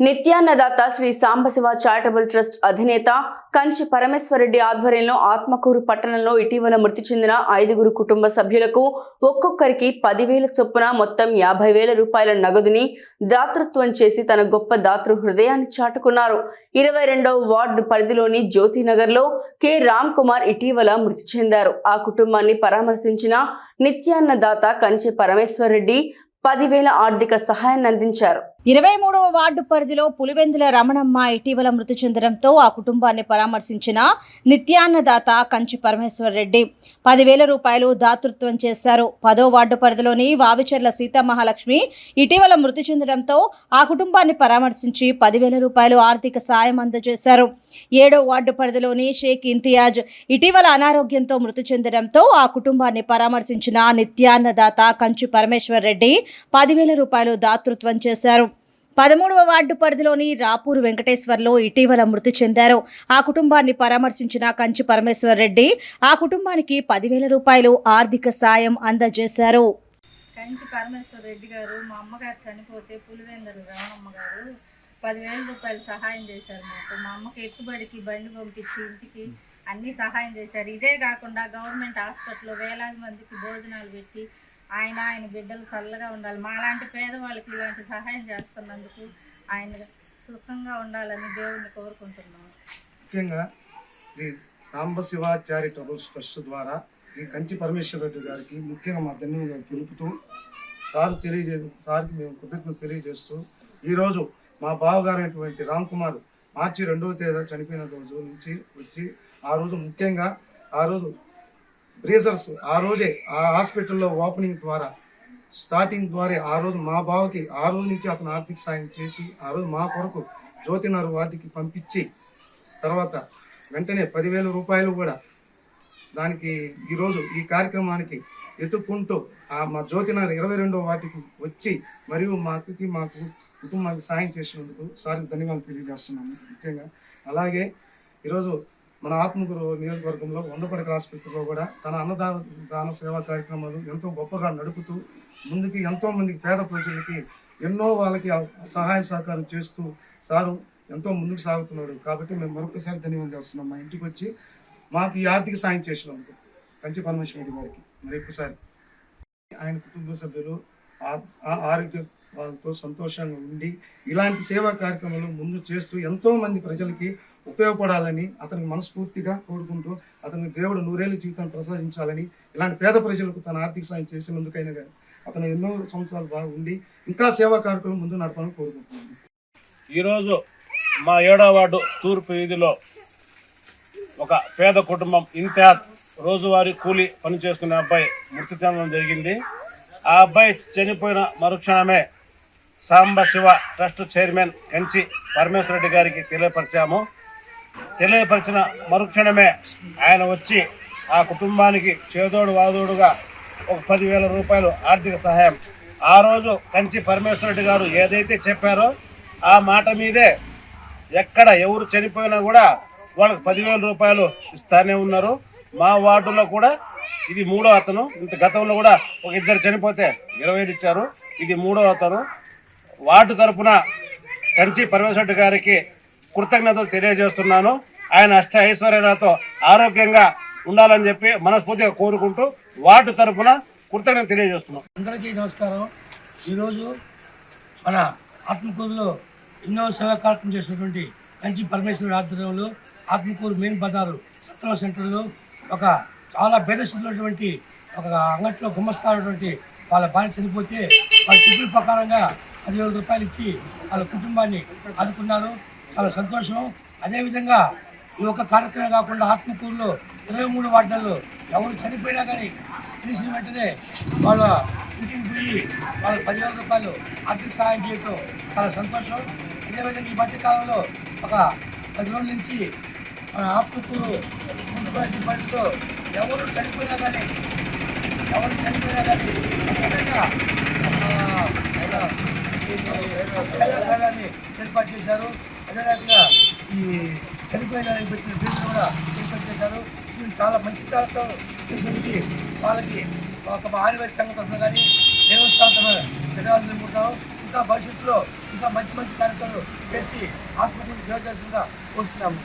నిత్యాన్నదాత Shri Sambasiva charitable trust అధినేత కంచి పరమేశ్వరరెడ్డి ఆధ్వర్యంలో ఆత్మకూరు పట్టణంలో ఇటీవల మృతి చెందిన ఐదుగురు కుటుంబ సభ్యులకు ఒక్కొక్కరికి పదివేల చొప్పున మొత్తం యాభై వేల రూపాయల నగదుని దాతృత్వం చేసి తన గొప్ప దాతృ హృదయాన్ని చాటుకున్నారు. ఇరవై రెండవ వార్డు పరిధిలోని జ్యోతినగర్లో కె. రామ్ కుమార్ ఇటీవల మృతి చెందారు. ఆ కుటుంబాన్ని పరామర్శించిన నిత్యాన్నదాత కంచి పరమేశ్వరరెడ్డి పదివేల ఆర్థిక సహాయాన్ని అందించారు. ఇరవై మూడవ వార్డు పరిధిలో పులివెందుల రమణమ్మ ఇటీవల మృతి చెందడంతో ఆ కుటుంబాన్ని పరామర్శించిన నిత్యాన్నదాత కంచి పరమేశ్వర్ రెడ్డి. పదివేల రూపాయలు దాతృత్వం చేశారు. పదో వార్డు పరిధిలోని వావిచర్ల సీతామహాలక్ష్మి ఇటీవల మృతి చెందడంతో ఆ కుటుంబాన్ని పరామర్శించి పదివేల రూపాయలు ఆర్థిక సాయం అందజేశారు. ఏడో వార్డు పరిధిలోని షేక్ ఇంతియాజ్ ఇటీవల అనారోగ్యంతో మృతి చెందడంతో ఆ కుటుంబాన్ని పరామర్శించిన నిత్యాన్నదాత కంచి పరమేశ్వర్ రెడ్డి పదివేల రూపాయలు దాతృత్వం చేశారు. పదమూడవ వార్డు పరిధిలోని రాపూరు వెంకటేశ్వర్లో ఇటీవల మృతి చెందారు. ఆ కుటుంబాన్ని పరామర్శించిన కంచి పరమేశ్వర్ రెడ్డి ఆ కుటుంబానికి పదివేల రూపాయలు ఆర్థిక సాయం అందజేశారు. కంచి పరమేశ్వర్ రెడ్డి గారు మా అమ్మగారు చనిపోతే పులివెందరు రామమ్మ గారు పదివేల రూపాయలు సహాయం చేశారు మాకు. మా అమ్మకి ఎత్తుబడికి బండి పంపించి ఇంటికి అన్ని సహాయం చేశారు. ఇదే కాకుండా గవర్నమెంట్ హాస్పిటల్లో వేలాది మందికి భోజనాలు పెట్టి ఆయన ఆయన బిడ్డలు చల్లగా ఉండాలి. మాలాంటి పేదవాళ్ళకి ఇలాంటి సహాయం చేస్తున్నందుకు ఆయన సుఖంగా ఉండాలని దేవుణ్ణి కోరుకుంటున్నాను ముఖ్యంగా శ్రీ సాంబశివ చారిటబుల్స్ ట్రస్ట్ ద్వారా శ్రీ కంచి పరమేశ్వర రెడ్డి గారికి ముఖ్యంగా మా ధన్యవాదాలు తెలుపుతూ సార్ తెలియజే సార్కి మేము కృతజ్ఞత తెలియజేస్తూ ఈరోజు మా బావగారైనటువంటి రామ్ కుమార్ మార్చి రెండవ తేదీ చనిపోయిన రోజు నుంచి వచ్చి ఆ రోజు ముఖ్యంగా ఆ రోజు బ్రేజర్స్ ఆ రోజే ఆ హాస్పిటల్లో ఓపెనింగ్ ద్వారా స్టార్టింగ్ ద్వారా ఆ రోజు మా బావకి ఆ రోజు నుంచి అతను ఆర్థిక సాయం చేసి ఆ రోజు మా కొరకు జ్యోతినారు వార్డుకి పంపించి తర్వాత వెంటనే పదివేల రూపాయలు కూడా దానికి ఈరోజు ఈ కార్యక్రమానికి ఎత్తుక్కుంటూ ఆ మా జ్యోతినారు ఇరవై రెండో వాటికి వచ్చి మరియు మా అతిథి మాకు కుటుంబానికి సాయం చేసినందుకు సార్కి ధన్యవాదాలు తెలియజేస్తున్నాము. ముఖ్యంగా అలాగే ఈరోజు మన ఆత్మగురు నియోజకవర్గంలో వందపడక ఆసుపత్రిలో కూడా తన అన్నదాన దాన సేవా కార్యక్రమాలు ఎంతో గొప్పగా నడుపుతూ ముందుకి ఎంతో మందికి పేద ప్రజలకి ఎన్నో వాళ్ళకి సహాయం సహాయ సహకారం చేస్తూ సారు ఎంతో ముందుకు సాగుతున్నాడు. కాబట్టి మేము మరొకసారి ధన్యవాదాలు చేస్తున్నాం మా ఇంటికి వచ్చి మాకు ఈ ఆర్థిక సాయం చేసినందుకు కంచి పరమేశ్వర రెడ్డి గారికి. మరి ఒకసారి ఆయన కుటుంబ సభ్యులు ఆ- ఆరోగ్య వాళ్ళతో సంతోషంగా ఉండి ఇలాంటి సేవా కార్యక్రమాలు ముందు చేస్తూ ఎంతో మంది ప్రజలకి ఉపయోగపడాలని అతనికి మనస్ఫూర్తిగా కోరుకుంటూ అతని దేవుడు నూరేళ్ళ జీవితాన్ని ప్రసాదించాలని ఇలాంటి పేద ప్రజలకు తన ఆర్థిక సాయం చేసినందుకైనా కానీ అతను ఎన్నో సంవత్సరాలు బాగా ఉండి ఇంకా సేవా కార్యక్రమం ముందు నడపాలని కోరుకుంటున్నాను. ఈరోజు మా ఏడో వార్డు తూర్పు వీధిలో ఒక పేద కుటుంబం ఇంతియాజ్ రోజువారీ కూలి పని చేసుకునే అబ్బాయి మృతి చెందడం జరిగింది. ఆ అబ్బాయి చనిపోయిన మరుక్షణమే సాంబ శివ ట్రస్ట్ చైర్మన్ కంచి పరమేశ్వర రెడ్డి గారికి తెలియపరిచాము. తెలియపరిచిన మరుక్షణమే ఆయన వచ్చి ఆ కుటుంబానికి చేదోడు వాదోడుగా ఒక పదివేల రూపాయలు ఆర్థిక సహాయం. ఆ రోజు కంచి పరమేశ్వర రెడ్డి గారు ఏదైతే చెప్పారో ఆ మాట మీదే ఎక్కడ ఎవరు చనిపోయినా కూడా వాళ్ళకి పదివేల రూపాయలు ఇస్తానే ఉన్నారు. మా వార్డులో కూడా ఇది మూడో అతను. ఇంత గతంలో కూడా ఒక ఇద్దరు చనిపోతే ఇరవై ఇచ్చారు. ఇది మూడో అతను. వార్డు తరపున కంచి పరమేశ్వరరెడ్డి గారికి కృతజ్ఞతలు తెలియజేస్తున్నాను. ఆయన అష్ట ఐశ్వర్యాలతో ఆరోగ్యంగా ఉండాలని చెప్పి మనస్ఫూర్తిగా కోరుకుంటూ వార్డు తరపున కృతజ్ఞత తెలియజేస్తున్నాం. అందరికీ నమస్కారం. ఈరోజు మన ఆత్మకూరులో ఎన్నో సేవా కార్యక్రమం చేసినటువంటి కంచి పరమేశ్వర ఆధ్వర్యంలో ఆత్మకూరు మెయిన్ బజారు సత్రం సెంటర్లో ఒక చాలా భేదస్థితున్నటువంటి ఒక అంగట్లో గుమ్మస్తారటువంటి వాళ్ళ భార్య చనిపోతే వాళ్ళ చిక్కుల ప్రకారంగా పదివేల రూపాయలు ఇచ్చి వాళ్ళ కుటుంబాన్ని ఆదుకున్నారు. చాలా సంతోషం. అదేవిధంగా ఈ ఒక్క కార్యక్రమం కాకుండా ఆత్మకూరులో ఇరవై మూడు వార్డుల్లో ఎవరు చనిపోయినా కానీ తెలిసిన వెంటనే వాళ్ళ ఇంటికి పోయి వాళ్ళ పదివేల రూపాయలు ఆర్థిక సహాయం చేయటం చాలా సంతోషం. అదేవిధంగా ఈ మధ్యకాలంలో ఒక పది రోజుల నుంచి మన ఆత్మకూరు మున్సిపాలిటీ పరిధిలో ఎవరు చనిపోయినా కానీ ఎవరు చనిపోయినా కానీ ఖచ్చితంగా కైలాసాగాన్ని ఏర్పాటు చేశారు. అదే రకంగా ఈ చనిపోయిన పెట్టిన ఫీజులు కూడా ఏర్పాటు చేశారు. దీన్ని చాలా మంచి కాలంతో చేసేందుకు వాళ్ళకి ఒక ఆదివాసీ సంఘం తరఫున కానీ దేవస్థానం ధన్యవాదాలు తెలుపుకుంటాము ఇంకా భవిష్యత్తులో ఇంకా మంచి మంచి కార్యక్రమాలు చేసి ఆత్మహత్య సేవ చేస్తుందిగా కోరుతున్నాము.